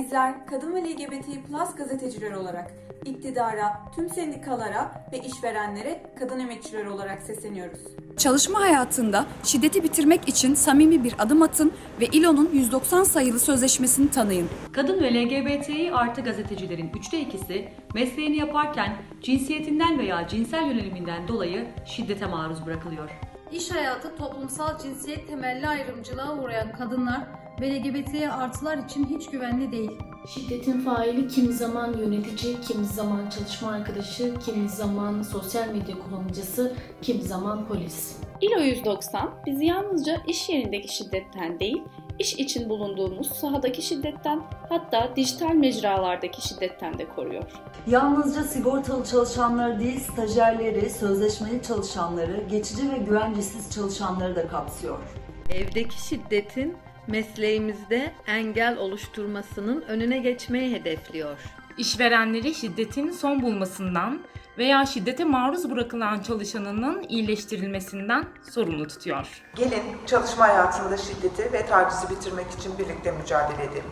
Bizler kadın ve LGBTİ Plus gazetecileri olarak iktidara, tüm sendikalara ve işverenlere kadın emekçileri olarak sesleniyoruz. Çalışma hayatında şiddeti bitirmek için samimi bir adım atın ve İLO'nun 190 sayılı sözleşmesini tanıyın. Kadın ve LGBTİ artı gazetecilerin üçte ikisi mesleğini yaparken cinsiyetinden veya cinsel yöneliminden dolayı şiddete maruz bırakılıyor. İş hayatı toplumsal cinsiyet temelli ayrımcılığa uğrayan kadınlar ve LGBT artılar için hiç güvenli değil. Şiddetin faili kimi zaman yönetici, kimi zaman çalışma arkadaşı, kimi zaman sosyal medya kullanıcısı, kimi zaman polis. ILO 190 bizi yalnızca iş yerindeki şiddetten değil, iş için bulunduğumuz sahadaki şiddetten hatta dijital mecralardaki şiddetten de koruyor. Yalnızca sigortalı çalışanları değil, stajyerleri, sözleşmeli çalışanları, geçici ve güvencesiz çalışanları da kapsıyor. Evdeki şiddetin mesleğimizde engel oluşturmasının önüne geçmeyi hedefliyor. İşverenleri şiddetin son bulmasından veya şiddete maruz bırakılan çalışanının iyileştirilmesinden sorumlu tutuyor. Gelin çalışma hayatında şiddeti ve tacizi bitirmek için birlikte mücadele edelim.